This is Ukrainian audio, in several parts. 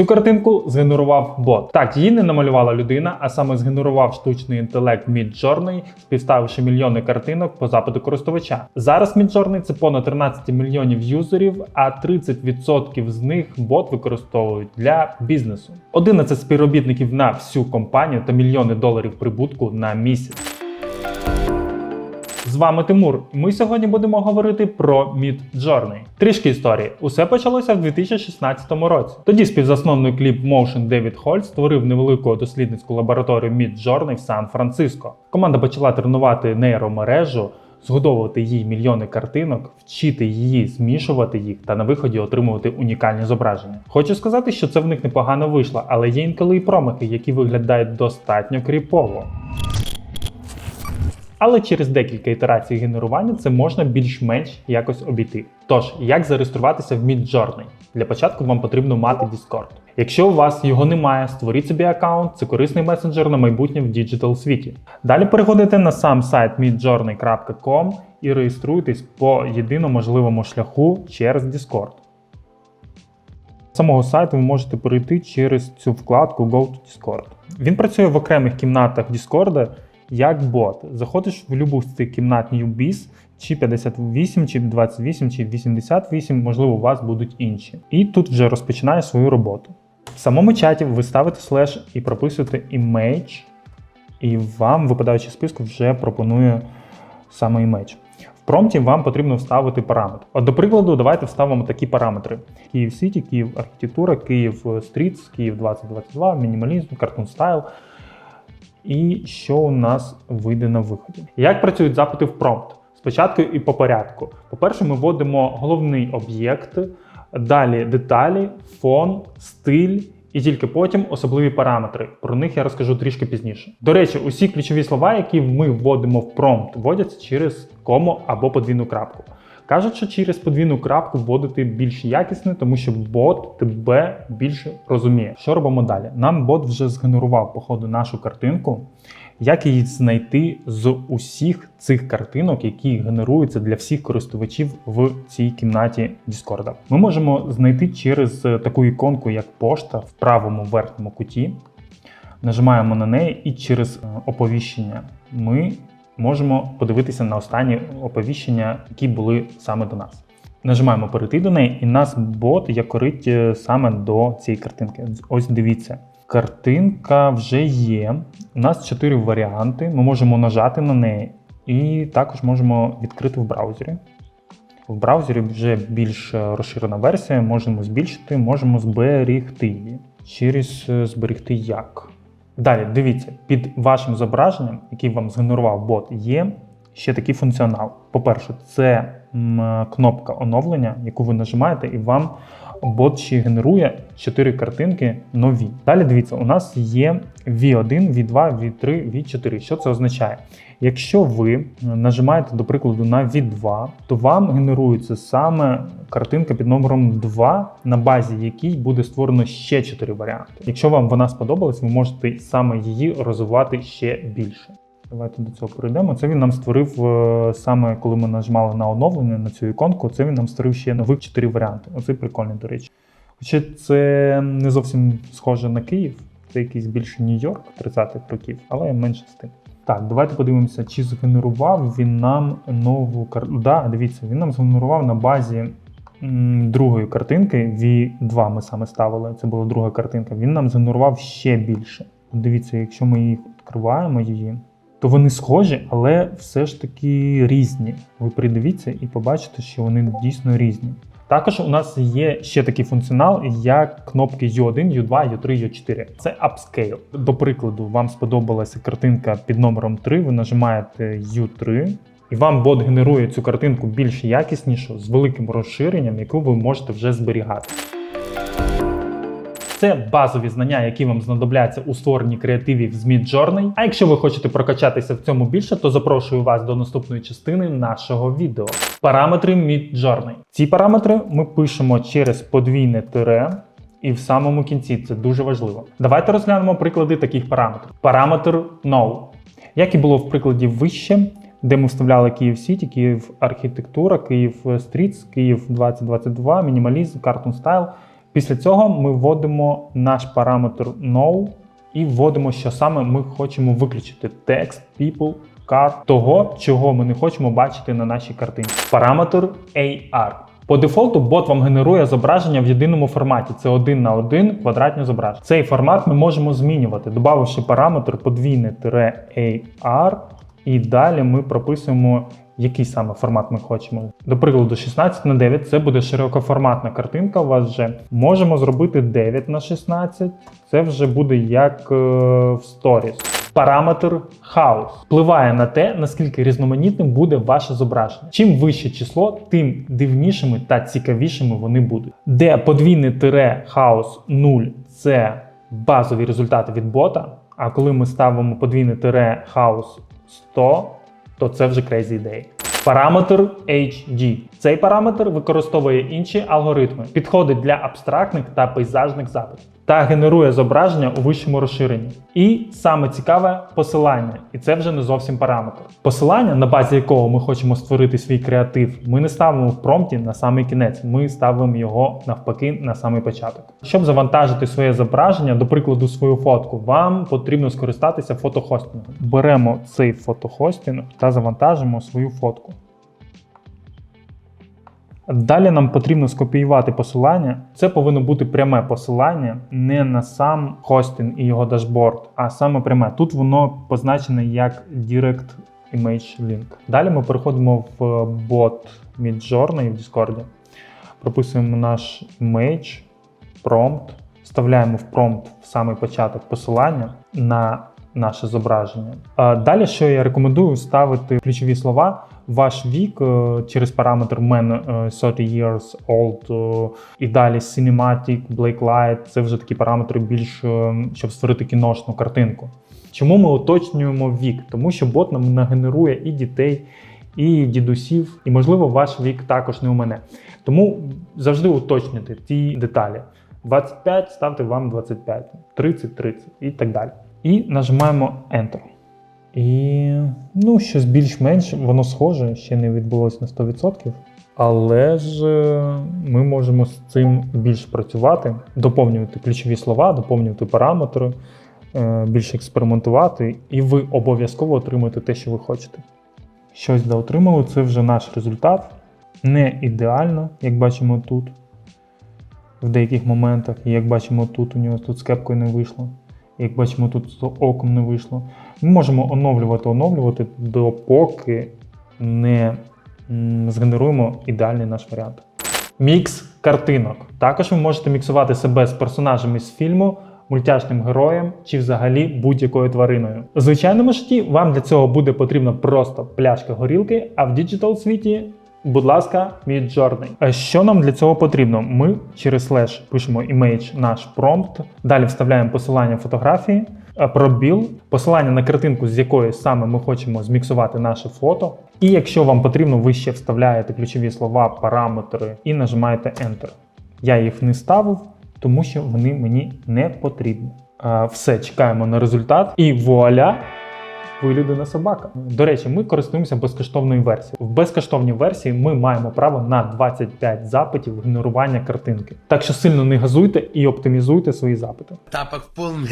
Цю картинку згенерував бот. Так, її не намалювала людина, а саме згенерував штучний інтелект Midjourney, співставивши мільйони картинок по запиту користувача. Зараз Midjourney – це понад 13 мільйонів юзерів, а 30% з них бот використовують для бізнесу. 11 співробітників на всю компанію та мільйони доларів прибутку на місяць. З вами Тимур. Ми сьогодні будемо говорити про Midjourney. Трішки історії. Усе почалося в 2016 році. Тоді співзасновник Clip Motion Девід Хольт створив невелику дослідницьку лабораторію Midjourney в Сан-Франциско. Команда почала тренувати нейромережу. Згодовувати їй мільйони картинок, вчити її змішувати їх та на виході отримувати унікальні зображення. Хочу сказати, що це в них непогано вийшло, але є інколи і промахи, які виглядають достатньо кріпово. Але через декілька ітерацій генерування це можна більш-менш якось обійти. Тож, як зареєструватися в Midjourney? Для початку вам потрібно мати Discord. Якщо у вас його немає, створіть собі аккаунт, це корисний месенджер на майбутнє в діджитал світі. Далі переходите на сам сайт midjourney.com і реєструйтесь по єдино можливому шляху через Discord. Самого сайту ви можете перейти через цю вкладку Go to Discord. Він працює в окремих кімнатах Discord як бот. Заходиш в будь-яку з цих кімнат Newbiz, чи 58, чи 28, чи 88, можливо, у вас будуть інші. І тут вже розпочинає свою роботу. В самому чаті ви ставите слеш і прописуєте імейдж, і вам, випадаючи списку, вже пропонує саме імейдж. В промпті вам потрібно вставити параметр. От, до прикладу, давайте вставимо такі параметри: Київ Сіті, Київ архітектура, Київ Стрітс, Київ 2022, мінімалізм, картун стайл. І що у нас вийде на виході? Як працюють запити в промпт? Спочатку і по порядку. По-перше, ми вводимо головний об'єкт, далі деталі, фон, стиль. І тільки потім особливі параметри. Про них я розкажу трішки пізніше. До речі, усі ключові слова, які ми вводимо в промпт, вводяться через кому або подвійну крапку. Кажуть, що через подвійну крапку вводити більш якісне, тому що бот тебе більше розуміє. Що робимо далі? Нам бот вже згенерував по ходу нашу картинку. Як її знайти з усіх цих картинок, які генеруються для всіх користувачів в цій кімнаті Discord? Ми можемо знайти через таку іконку, як пошта в правому верхньому куті. Нажимаємо на неї, і через оповіщення ми можемо подивитися на останні оповіщення, які були саме до нас. Нажимаємо перейти до неї, і нас бот якорить е, саме до цієї картинки. Ось дивіться. Картинка вже є. У нас чотири варіанти. Ми можемо нажати на неї, і також можемо відкрити в браузері. В браузері вже більш розширена версія, можемо збільшити, можемо зберігти її. Через е, зберегти як. Далі, дивіться, під вашим зображенням, який вам згенерував бот, є ще такий функціонал. По-перше, це кнопка оновлення, яку ви нажимаєте, і вам бот ще генерує 4 картинки нові. Далі дивіться, у нас є V1, V2, V3, V4. Що це означає? Якщо ви нажимаєте, до прикладу, на V2, то вам генерується саме картинка під номером 2, на базі якій буде створено ще 4 варіанти. Якщо вам вона сподобалась, ви можете саме її розвивати ще більше. Давайте до цього перейдемо. Це він нам створив е, саме коли ми нажимали на оновлення на цю іконку. Це він нам створив ще нових 4 варіанти. Оце прикольний, до речі. Хоча це не зовсім схоже на Київ, це якийсь більше Нью-Йорк 30-х років, але менше з тим. Так, давайте подивимося, чи згенерував він нам нову картинку. Да, дивіться, він нам згенерував на базі другої картинки. V2 ми саме ставили. Це була друга картинка. Він нам згенерував ще більше. Дивіться, якщо ми їх відкриваємо її, то вони схожі, але все ж таки різні. Ви придивіться і побачите, що вони дійсно різні. Також у нас є ще такий функціонал, як кнопки U1, U2, U3, U4. Це upscale. До прикладу, вам сподобалася картинка під номером 3, ви нажимаєте U3, і вам бот генерує цю картинку більш якіснішу з великим розширенням, яку ви можете вже зберігати. Це базові знання, які вам знадобляться у створенні креативів з Midjourney. А якщо ви хочете прокачатися в цьому більше, то запрошую вас до наступної частини нашого відео. Параметри Midjourney. Ці параметри ми пишемо через подвійне тире. І в самому кінці це дуже важливо. Давайте розглянемо приклади таких параметрів. Параметр No. Як і було в прикладі вище, де ми вставляли Київ Сіті, Київ архітектура, Київ Стрітс, Київ 2022, мінімалізм, Cartoon Style. Після цього ми вводимо наш параметр no і вводимо, що саме ми хочемо виключити: текст, people, car, того, чого ми не хочемо бачити на нашій картині. Параметр AR. По дефолту бот вам генерує зображення в єдиному форматі. Це один на один квадратні зображення. Цей формат ми можемо змінювати, додавши параметр подвійне тире AR, і далі ми прописуємо. Який саме формат ми хочемо. До прикладу, 16 на 9 це буде широкоформатна картинка. У вас вже можемо зробити 9 на 16. Це вже буде як е, в сторіс. Параметр хаус впливає на те, наскільки різноманітним буде ваше зображення. Чим вище число, тим дивнішими та цікавішими вони будуть. Де подвійне тире хаус 0 це базові результати від бота. А коли ми ставимо подвійне тире хаус 100, то це вже crazy ідеї. Параметр HD. Цей параметр використовує інші алгоритми, підходить для абстрактних та пейзажних запитів та генерує зображення у вищому розширенні. І саме цікаве посилання, і це вже не зовсім параметр. Посилання, на базі якого ми хочемо створити свій креатив, ми не ставимо в промпті на самий кінець, ми ставимо його навпаки на самий початок. Щоб завантажити своє зображення, до прикладу, свою фотку, вам потрібно скористатися фотохостингом. Беремо цей фотохостинг та завантажимо свою фотку. Далі нам потрібно скопіювати посилання. Це повинно бути пряме посилання, не на сам хостинг і його дашборд, а саме пряме. Тут воно позначене як Direct Image Link. Далі ми переходимо в бот Midjourney в Discord, прописуємо наш image, prompt, вставляємо в prompt в самий початок посилання на наше зображення. Далі, що я рекомендую, ставити ключові слова. Ваш вік е, через параметр man е, 30 years old е, і далі cinematic, blacklight – це вже такі параметри більш, е, щоб створити кіношну картинку. Чому ми уточнюємо вік? Тому що бот нам нагенерує і дітей, і дідусів, і можливо ваш вік також не у мене. Тому завжди уточнюйте ті деталі. 25 ставте вам 25, 30 30 і так далі. І нажимаємо Enter. І ну, щось більш-менш воно схоже, ще не відбулося на 100%. Але ж е, ми можемо з цим більш працювати, доповнювати ключові слова, доповнювати параметри, е, більше експериментувати, і ви обов'язково отримаєте те, що ви хочете. Щось да отримали, це вже наш результат. Не ідеально, як бачимо тут. В деяких моментах, і як бачимо тут, у нього тут з кепкою не вийшло. Як бачимо, тут оком не вийшло. Ми можемо оновлювати, оновлювати, допоки не згенеруємо ідеальний наш варіант. Мікс картинок. Також ви можете міксувати себе з персонажами з фільму, мультяшним героєм чи взагалі будь-якою твариною. В звичайному житті вам для цього буде потрібна просто пляшка горілки, а в діджитал світі. Будь ласка, Midjourney. А Що нам для цього потрібно? Ми через слеш пишемо image наш промпт, далі вставляємо посилання фотографії, пробіл, посилання на картинку, з якої саме ми хочемо зміксувати наше фото. І якщо вам потрібно, ви ще вставляєте ключові слова, параметри і нажимаєте Enter. Я їх не ставив, тому що вони мені не потрібні. Все, чекаємо на результат, і вуаля! Ви людина собака. До речі, ми користуємося безкоштовною версією. В безкоштовній версії ми маємо право на 25 запитів генерування картинки. Так що сильно не газуйте і оптимізуйте свої запити. Тапок полный.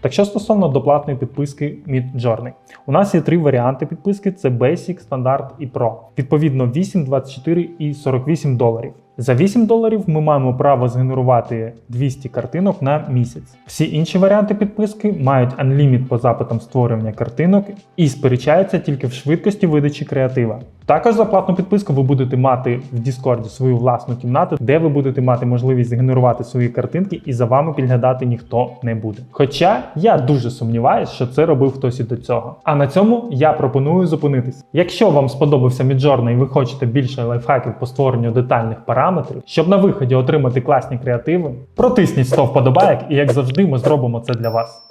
Так що стосовно доплатної підписки Midjourney. У нас є три варіанти підписки: це Basic, Стандарт і Pro. Відповідно 8, 24 і 48 доларів. За 8 доларів ми маємо право згенерувати 200 картинок на місяць. Всі інші варіанти підписки мають unlimit по запитам створювання картинок і сперечаються тільки в швидкості видачі креатива. Також за платну підписку ви будете мати в Discord свою власну кімнату, де ви будете мати можливість згенерувати свої картинки, і за вами підглядати ніхто не буде. Хоча я дуже сумніваюся, що це робив хтось і до цього. А на цьому я пропоную зупинитись. Якщо вам сподобався Midjourney і ви хочете більше лайфхаків по створенню детальних параметрів, щоб на виході отримати класні креативи, протисніть 100 вподобайок, і як завжди, ми зробимо це для вас.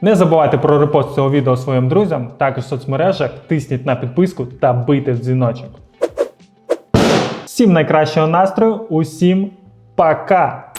Не забувайте про репост цього відео своїм друзям, також в соцмережах, тисніть на підписку та бийте в дзвіночок. Всім найкращого настрою, усім пока!